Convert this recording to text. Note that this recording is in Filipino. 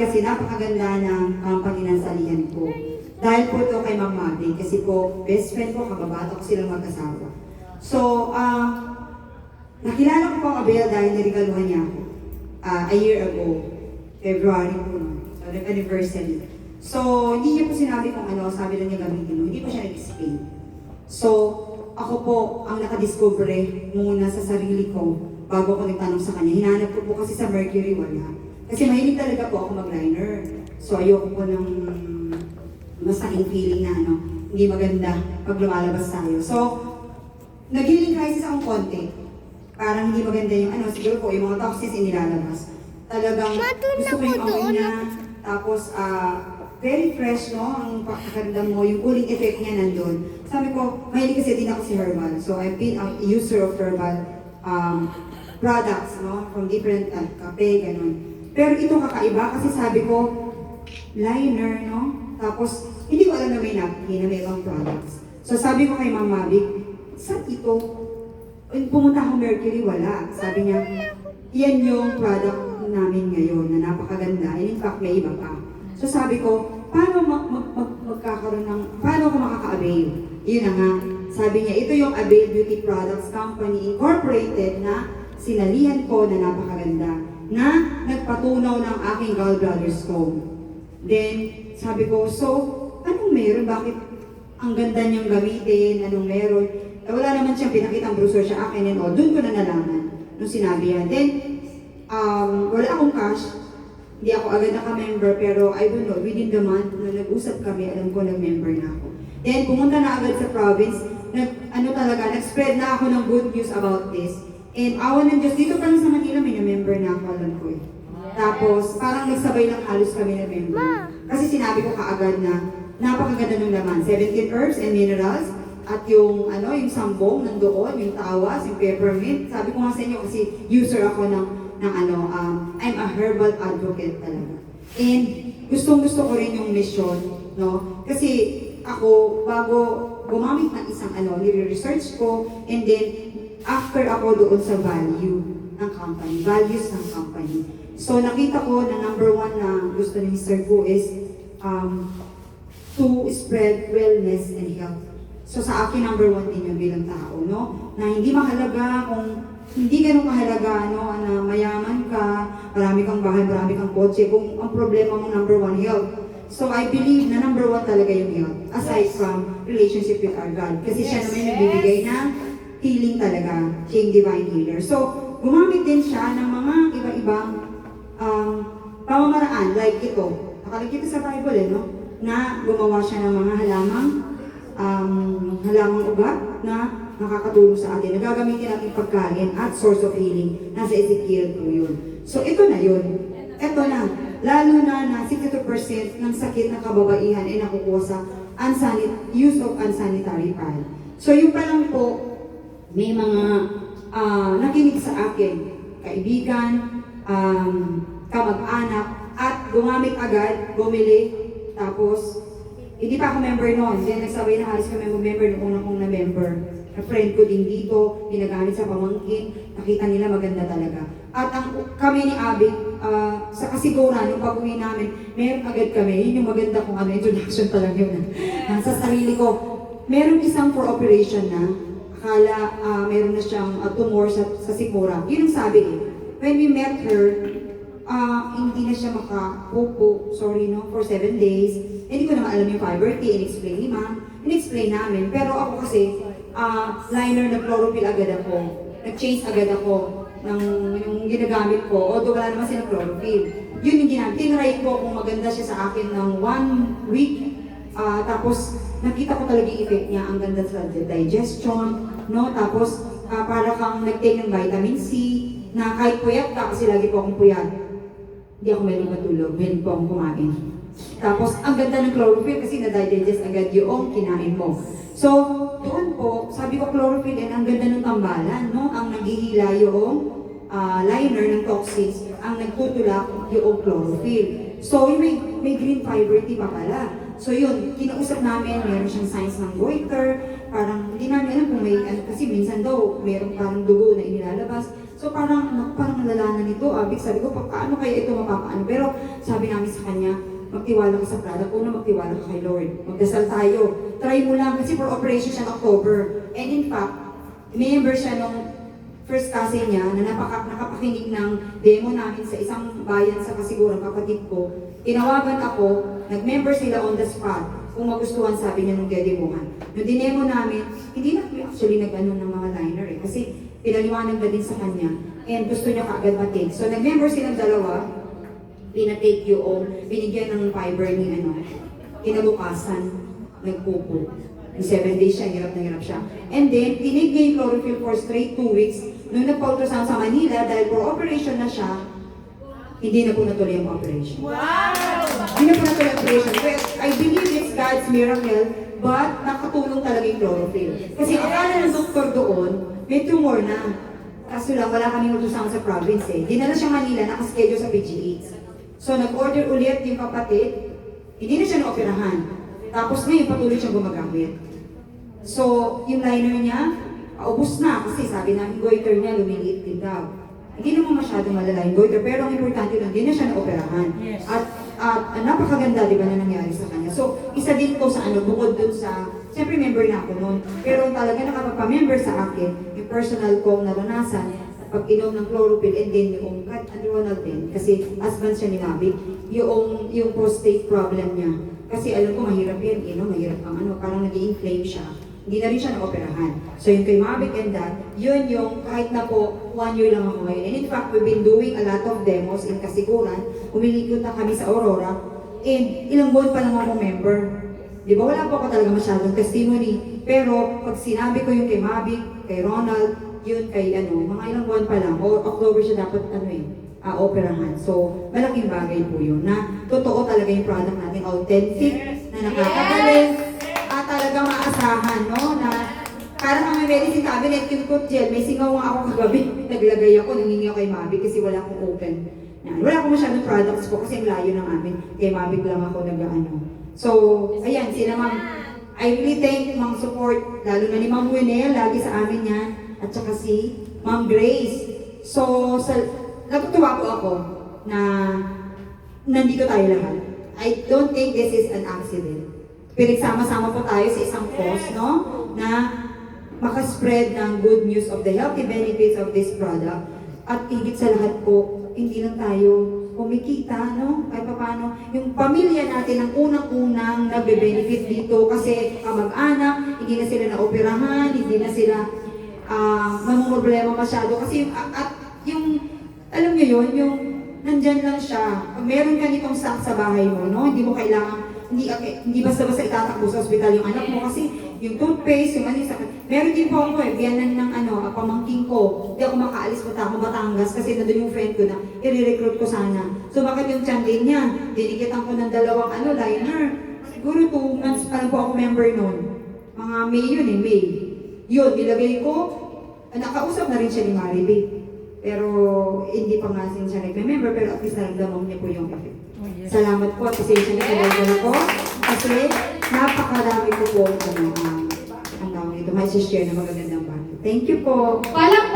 kasi napakaganda ng company ng salihan ko. Dahil po ito kay Ma'am Mabi, kasi po best friend ko, kababata ko silang mag-asawa. So, ah, nakilala ko po ang Abel dahil narigaluhan niya ako ah, a year ago, February po, no? so nag-anniversary. So, hindi niya po sinabi kung ano, sabi lang niya gamitin mo, hindi po siya nag-explain. So, ako po ang nakadiscover muna sa sarili ko bago ko nagtanong sa kanya. Hinanap ko po kasi sa Mercury, wala. Kasi mahilig talaga po ako mag-liner. So, ayoko po ng masaking feeling na ano, hindi maganda pag lumalabas tayo. So, nag-healing crisis akong konti. Parang hindi maganda yung ano, siguro po yung mga toxins inilalabas. Talagang gusto ko yung amoy niya. Tapos, ah, very fresh, no? Ang pagkakandam mo, yung cooling effect niya nandun. Sabi ko, mahilig kasi din ako si herbal. So, I've been a user of herbal um, products, no? From different, uh, kape, ganun. Pero ito kakaiba kasi sabi ko, liner, no? Tapos, hindi ko alam na may napkin, na may ibang products. So, sabi ko kay Ma'am Mavic, saan ito? Pumunta ako Mercury, wala. Sabi niya, yan yung product namin ngayon na napakaganda. And in fact, may iba pa. So sabi ko, paano mag, mag, mag, magkakaroon ng, paano ako makaka-avail? Yun na nga. Sabi niya, ito yung Avail Beauty Products Company Incorporated na sinalihan ko na napakaganda na nagpatunaw ng aking gallbladder stone. Then, sabi ko, so, anong meron? Bakit ang ganda niyang gamitin? Anong meron? Eh, wala naman siyang pinakitang brochure sa akin and all. Doon ko na nalaman nung sinabi yan. Then, um, wala akong cash. Hindi ako agad naka-member, pero I don't know, within the month na nag-usap kami, alam ko nag-member na ako. Then, pumunta na agad sa province, nag, ano talaga, nag-spread na ako ng good news about this. And awan ng Diyos, dito pa lang sa Manila, may na-member na ako, alam ko eh. Tapos, parang nagsabay lang halos kami na member. Kasi sinabi ko kaagad na, napakaganda ng laman. 17 herbs and minerals, at yung ano, yung sambong nandoon, yung tawas, yung peppermint. Sabi ko nga sa inyo kasi user ako ng ng ano, um, I'm a herbal advocate talaga. And gustong gusto ko rin yung mission, no? Kasi ako, bago gumamit ng isang ano, nire-research ko, and then after ako doon sa value ng company, values ng company. So nakita ko na number one na gusto ni Mr. Gu is um, to spread wellness and health. So sa akin, number one din yun bilang tao, no? Na hindi mahalaga kung hindi ganun kahalaga, no? Na mayaman ka, marami kang bahay, marami kang kotse, kung ang problema mo number one, health. So I believe na number one talaga yung health, aside from relationship with our God. Kasi siya naman yung nagbibigay ng healing talaga, siya yung divine healer. So, gumamit din siya ng mga iba-ibang um, pamamaraan, like ito. Nakalagay ito sa Bible, eh, no? Na gumawa siya ng mga halamang um, halamang ugat na nakakatulong sa atin. Nagagamitin natin pagkain at source of healing. Nasa Ezekiel 2 yun. So ito na yun. Ito na. Lalo na na 62% ng sakit ng kababaihan ay nakukuha sa unsanit use of unsanitary pad. So yung pa lang po, may mga ah, nakinig sa akin, kaibigan, um, kamag-anak, at gumamit agad, bumili, tapos hindi pa ako member noon. Then nagsabay na halos kami mag-member nung unang kong na-member. Na friend ko din dito, ginagamit sa pamangkin, nakita nila maganda talaga. At ang kami ni Abby, ah, sa kasiguran, yung pag-uwi namin, meron agad kami, yun yung maganda kong ano, introduction pa lang yun. ah. sa sarili ko, meron isang for operation na, akala ah, meron na siyang ah, tumor sa, sa sikmura. Yun ang sabi eh. When we met her, ah hindi na siya makapupo, sorry no, for seven days. Hindi ko naman alam yung fiber tea, in-explain ni ma'am, in-explain namin. Pero ako kasi, ah liner na chlorophyll agad ako. Nag-change agad ako ng yung ginagamit ko, although wala naman silang chlorophyll. Yun yung ginamit. Tinry ko kung maganda siya sa akin ng one week. Ah, tapos, nakita ko talaga yung effect niya. Ang ganda sa digestion, no? Tapos, ah, para kang nag-take ng vitamin C, na kahit puyat ka, kasi lagi po akong puyat. Hindi ako mahilig matulog, mahilig po akong kumain. Tapos, ang ganda ng chlorophyll kasi na-digest agad yung kinain mo. So, doon po, sabi ko chlorophyll and ang ganda ng tambalan, no? Ang naghihila yung ah, liner ng toxins, ang nagtutulak yung chlorophyll. So, may, may green fiber tea pa pala. So yun, kinausap namin, meron siyang signs ng goiter, parang hindi namin alam kung may, ano, kasi minsan daw, meron parang dugo na inilalabas. So parang, parang nalalaman nito, abig, sabi ko, pa- paano kaya ito mapapaano? Pero sabi namin sa kanya, magtiwala ka sa product, una magtiwala ka kay Lord. Magdasal tayo. Try mo lang, kasi for operation siya October. And in fact, member siya nung first cousin niya na napaka, nakapakinig ng demo namin sa isang bayan sa Kasiguran, kapatid ko. Tinawagan ako, nag-member sila on the spot. Kung magustuhan, sabi niya nung dedemohan. Nung dinemo namin, hindi na actually nag-ano ng mga liner eh. Kasi pinaliwanag na din sa kanya. And gusto niya kaagad matake. So nag-member silang dalawa, pinatake yung, binigyan ng fiber ni ano, kinabukasan, nagpupo. Yung seven days siya, hirap na hirap siya. And then, tinig niya yung chlorophyll for straight two weeks. Nung nagpa-ultrasound sa Manila, dahil for operation na siya, hindi na po natuloy ang operation. Hindi na po natuloy ang operation. Well, I believe it's God's miracle, but nakatulong talaga yung chlorophyll. Kasi akala ng doktor doon, may tumor na. Kaso lang, wala kaming ultrasound sa province eh. Dinala siya Manila, nakaschedule sa PGH. So, nag-order ulit yung kapatid, hindi na siya naoperahan. Tapos ngayon, patuloy siyang gumagamit. So, yung liner niya, paubos na kasi sabi namin goiter niya, lumiliit din daw. Hindi naman masyadong malala yung goiter, pero ang importante lang, hindi na siya naoperahan. Yes. At, at, ah, napakaganda, di ba, na nangyari sa kanya. So, isa din to sa ano, bukod dun sa, siyempre member na ako noon, pero talaga nakapagpa-member sa akin, yung personal kong naranasan, pag inom ng chlorophyll and then yung kat adrenal din kasi husband siya ni Mavic yung yung prostate problem niya kasi alam ko mahirap yan you know, mahirap ang ano parang nag inflame siya hindi na rin siya na-operahan. So yung kay Mavic and that, yun yung kahit na po one year lang ako ngayon. And in fact, we've been doing a lot of demos in Kasiguran. Umilikot na kami sa Aurora. And ilang buwan pa lang ako member. Di ba wala po ako talaga masyadong testimony. Pero pag sinabi ko yung kay Mavic, kay Ronald, yun kay ano, mga ilang buwan pa lang. O October siya dapat ano eh, ah, operahan. So, malaking bagay po yun na totoo talaga yung product natin, authentic, na nakakagaling, at talaga maasahan, no? Na parang ang medicine cabinet, yung cook gel, may singaw nga ako kagabi. Naglagay ako, nangingi ako kay Mavi kasi wala akong open. Yan. Wala akong masyadong products po kasi ang layo ng amin. Kay Mavi lang ako nag-ano. So, ayan, sila ma'am. I really thank Ma'am Support, lalo na ni Ma'am Winel, lagi sa amin yan. At saka si Ma'am Grace. So, sa, natutuwa po ako na nandito tayo lahat. I don't think this is an accident. Pinagsama-sama po tayo sa isang cause, no? Na makaspread ng good news of the healthy benefits of this product. At higit sa lahat po, hindi lang tayo kumikita, no? Kahit pa paano, yung pamilya natin ang unang-unang nagbe-benefit dito kasi kamag-anak, hindi na sila naoperahan, hindi na sila ah problema masyado. Kasi yung, at, yung, alam nyo yun, yung nandyan lang siya. Meron ka nitong stock sa bahay mo, no? Hindi mo kailangan, hindi, okay, hindi basta-basta itatakbo sa ospital yung anak mo kasi yung toothpaste, yung ano sakit. Meron din po ako eh, biyanan ng ano, ah, pamangking ko. Hindi ako makaalis pa ako Batangas kasi nandun yung friend ko na i-recruit ko sana. So bakit yung tiyan din niya? Dinikitan ko ng dalawang ano, liner. Siguro two months pa lang po ako member noon. Mga May yun eh, May. Yun, nilagay ko. Nakausap na rin siya ni Maribig. Pero hindi pa nga sin siya nag-member, pero at least naramdaman niya po yung effect. Oh, yes. Salamat po at pasensya na sa ko. Kasi napakarami ko po ano, um, ang tawag nito. May share na magagandang bagay. Thank you po. Palakpakan